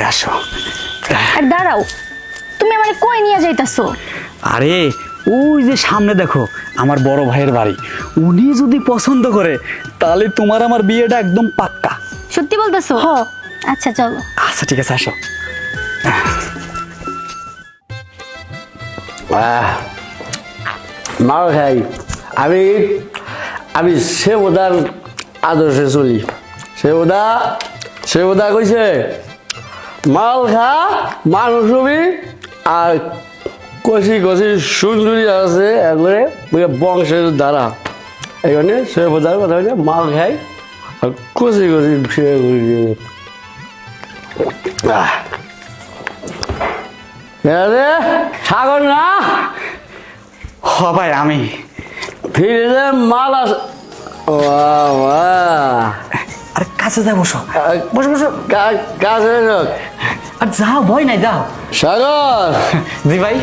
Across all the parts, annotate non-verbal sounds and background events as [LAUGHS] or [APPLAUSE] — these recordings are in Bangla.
ভিতরে আসো। আর দাঁড়াও তুমি আমাকে কই নিয়ে যাইতাছো? আরে ওই যে সামনে দেখো আমার বড় ভাইয়ের বাড়ি। উনি যদি পছন্দ করে তাহলে তোমার আমার বিয়েটা একদম পাক্কা। সত্যি বলতেছো? আচ্ছা চলো। আচ্ছা ঠিক আছে আসো। আহ, মাল খাই আমি আমি সেবদার আদর্শে চলি। সেবদা সেবদা কইছে? মাল খা মানুষ হবি আর কষি কষি সুন্দরী আছে একবারে বংশের দ্বারা। এই জন্যে সেবদার কথা হচ্ছে মাল খাই আর কষি কষি সে আহ। রে সাগর না? হ ভাই আমি। ফিরে মাল আছে বাহ, বাহ। আর কাছে যা বসো। বসো বসো। কাছে আর যাও ভয় নাই যাও। সাগর! [LAUGHS] জি ভাই।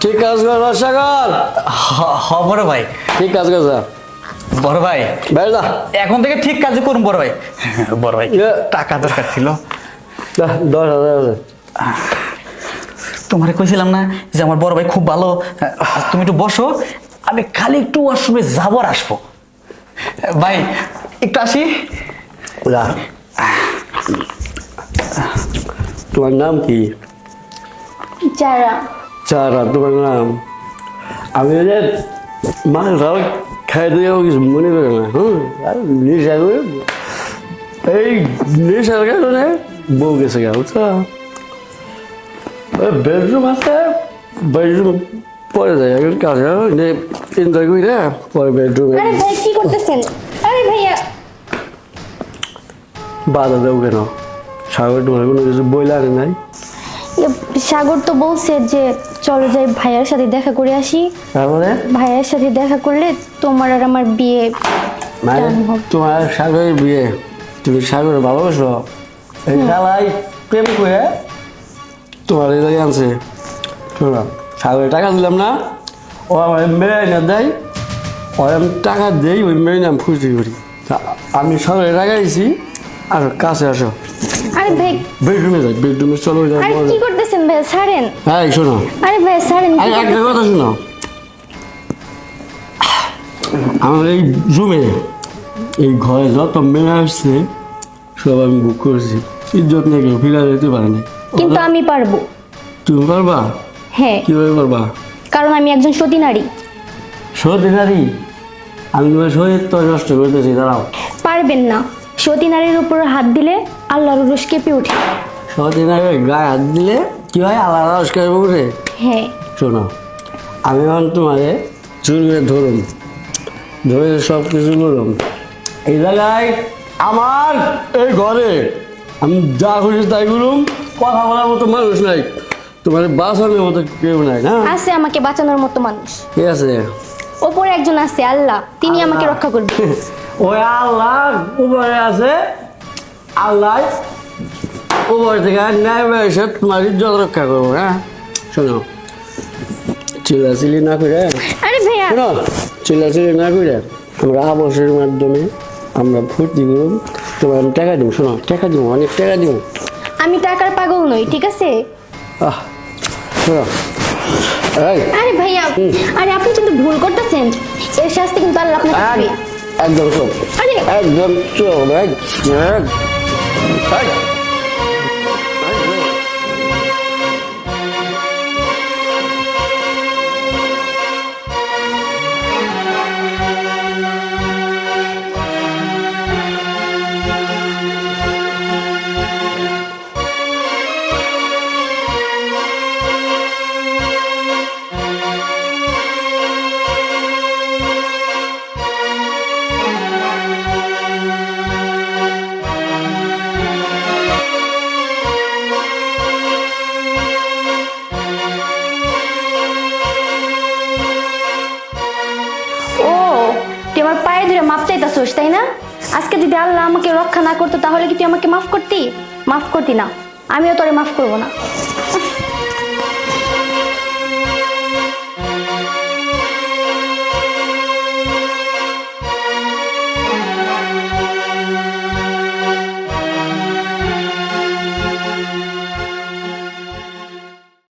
ঠিক কাজ কর সাগর? হ- বড় ভাই। ঠিক কাজ কর বড় ভাই। বেড়ে যা। এখন থেকে ঠিক কাজ করুন বড় ভাই। বড় ভাই এ। টাকা দরকার ছিল। দশ হাজার তোমারে কইছিলাম না যে আমার বড় ভাই খুব ভালো। তুমি একটু বসো আমি খালি একটু ওয়াশরুমে যাব আর আসব। ভাই একটু আসি। তোমার নাম কি? যারা চারা তোমার নাম? আমি ওই যে মাছ ধর খাইতে যাব কিছু মনে করে না হুম আর নেশা করে এই নেশার কারণে বউ গেছে গা বুঝছ? বেডরুম আছে? বেডরুম পরে যায় এখন কাছে এনজয় করি না পরে বেডরুমে আরে ভাই কি করতেছেন? আরে ভাইয়া। বাধা দেবো কেন? সাগর তোমার কোনো কিছু বইলে আনে নাই? ইয়ে, সাগর তো বলছে যে চলো যাই ভাইয়ার সাথে দেখা করে আসি। তারপরে ভাইয়ার সাথে দেখা করলে তোমার আর আমার বিয়ে মানে। তোমার সাগরের বিয়ে? তুমি সাগর ভালোবাসো? এই খেলাই প্রেম করে তোমার এই আনছে। শোনো সাগরে টাকা দিলাম না ও আমার মেয়ে না দেয় ও আমি টাকা দেই ওই মেয়ে নাম খুশি করি আমি সাগরে টাকা দিছি আর কাছে আসো। আরে ভাই বেডরুমে যাই বেডরুমে চলো যাই আরে কি করতেছেন ভাই ছাড়েন। হ্যাঁ শোনো। আরে ভাই ছাড়েন আরে একটা কথা শোনো। আমার এই রুমে এই ঘরে যত মেয়ে আসছে সব আমি বুক করেছি। ইজ্জত নিয়ে কেউ ফিরে যেতে পারে না। কিন্তু আমি পারব। তুমি পারবা? হ্যাঁ। কীভাবে পারবা? কারণ আমি একজন সতী নারী। সতী নারী? আমি তোমার শরীর তো নষ্ট করতেছি দাঁড়াও। পারবেন না। সতী নারীর উপর হাত দিলে আল্লাহর রুশ কেঁপে ওঠে। সতী নারীর গায়ে হাত দিলে কি হয়? আলাদা নমস্কার উঠে হ্যাঁ। শোনো আমি এখন তোমারে চুল করে ধরুন ধরে সব কিছু করুন এই জায়গায় আমার এই ঘরে আমি যা খুশি তাই করুন কথা বলার মতো মানুষ নাই। তোমার বাসনের মতো কেউ নাই না? আছে আমাকে বাঁচানোর মতো মানুষ। ঠিক আছে? ওপরে একজন আছে আল্লাহ। তিনি আমাকে রক্ষা করবে। [LAUGHS] ওই আল্লাহ উপরে আছে। আল্লাহ উপর থেকে নেমে এসে তোমার ইজ্জত রক্ষা করব হ্যাঁ শোনো চিল্লাচিল্লি না করে। আরে ভাইয়া। শোনো চিল্লাচিল্লি না করে আমরা আবাসের মাধ্যমে আমরা ফুর্তি করুন তোমার আমি টাকা দিব শোনো টাকা দিব অনেক টাকা দিব। আমি টাকার পাগল নই ঠিক আছে? আহ এই। আরে ভাইয়া আরে আপনি কিন্তু ভুল করতেছেন। এর শাস্তি কিন্তু আল্লাহ আপনাকে দিবে। একদম চোখ আরে! একদম চোখ এক এক ধরে মাপ চাইতাছোস, তাই না? আজকে যদি আল্লাহ আমাকে রক্ষা না করতো, তাহলে কি তুই আমাকে মাফ করতি? মাফ করতি না। আমিও তোরে মাফ করব না।